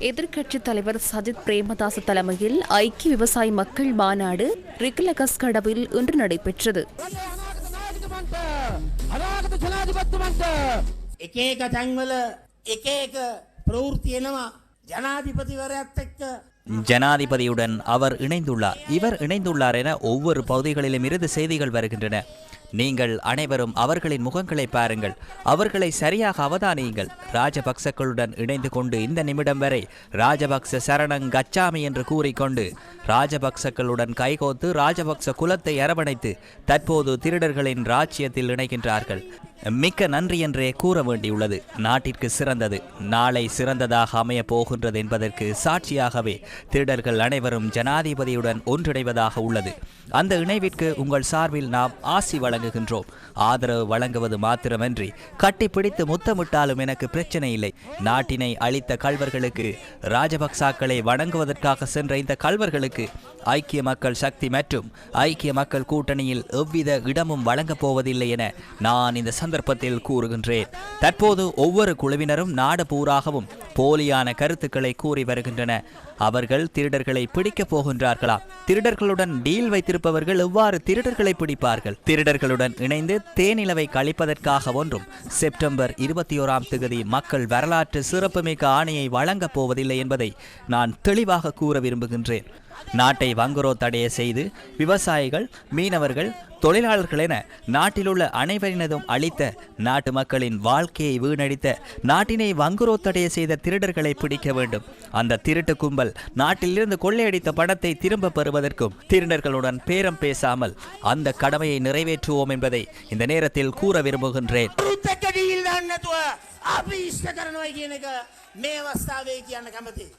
எதிர்க்கட்சித் தலைவர் சஜித் பிரேமதாச தலைமையில் ஐக்கிய விவசாய மக்கள் மாநாடு ரிக்லகஸ் கடவில் இன்று நடைபெற்றது. ஜனாதிபதியுடன் அவர் இணைந்துள்ளார். இவர் இணைந்துள்ளார் என ஒவ்வொரு பகுதிகளிலும் இருந்து செய்திகள் வருகின்றன. நீங்கள் அனைவரும் அவர்களின் முகங்களை பாருங்கள். அவர்களை சரியாக அவதானியுங்கள். ராஜபக்சக்களுடன் இணைந்து கொண்டு இந்த நிமிடம் வரை ராஜபக்ச சரணங் கச்சாமி என்று கூறிக்கொண்டு ராஜபக்சக்களுடன் கைகோத்து ராஜபக்ச குலத்தை அரவணைத்து தற்போது திருடர்களின் ராஜ்யத்தில் இணைகின்றார்கள். மிக்க நன்றி என்றே கூற வேண்டியுள்ளது. நாட்டிற்கு சிறந்தது. நாளை சிறந்ததாக அமையப் போகின்றது என்பதற்கு சாட்சியாகவே திருடர்கள் அனைவரும் ஜனாதிபதியுடன் ஒன்றிணைவதாக உள்ளது. அந்த இணைவிற்கு உங்கள் சார்பில் நாம் ஆசி வழங்குகின்றோம். ஆதரவு வழங்குவது மாத்திரமன்றி கட்டிப்பிடித்து முத்தமிட்டாலும் எனக்கு பிரச்சனை இல்லை. நாட்டினை அளித்த கல்வர்களுக்கு ராஜபக்சாக்களை வணங்குவதற்காக சென்ற இந்த கல்வர்களுக்கு ஐக்கிய மக்கள் சக்தி மற்றும் ஐக்கிய மக்கள் கூட்டணியில் எவ்வித இடமும் வழங்கப் போவதில்லை என நான் இந்த சந்தர்ப்பத்தில் கூறுகின்றேன். தற்போது ஒவ்வொரு குழுவினரும் நாடு பூராகவும் போலியான கருத்துக்களை கூறி வருகின்றன. அவர்கள் திருடர்களை பிடிக்கப் போகின்றார்களா? திருடர்களுடன் டீல் வைத்திருப்பவர்கள் எவ்வாறு திருடர்களை பிடிப்பார்கள்? திருடர்களுடன் இணைந்து தேனிலவை கழிப்பதற்காக ஒன்றும். செப்டம்பர் இருபத்தி ஓராம் தேதி மக்கள் வரலாற்று சிறப்புமிக்க ஆணையை வழங்கப் போவதில்லை என்பதை நான் தெளிவாக கூற விரும்புகின்றேன். நாட்டை வங்குரோ தடைய செய்து விவசாயிகள் மீனவர்கள் தொழிலாளர்கள் என நாட்டிலுள்ள அனைவரினதும் அளித்த நாட்டு மக்களின் வாழ்க்கையை வீணடித்த நாட்டினை வங்குரோ தடைய செய்த திருடர்களை பிடிக்க வேண்டும் அந்த திருட்டு கும்பல் நாட்டிலிருந்து கொள்ளையடித்த பணத்தை திரும்ப பெறுவதற்கும் திருடர்களுடன் பேரம் பேசாமல் அந்த கடமையை நிறைவேற்றுவோம் என்பதை இந்த நேரத்தில் கூற விரும்புகின்றேன் රුත් එක්ක ඩීල් දාන්න නැතුව අපි ඉෂ්ට කරනවා කියන එක මේ අවස්ථාවේ කියන්න කැමතියි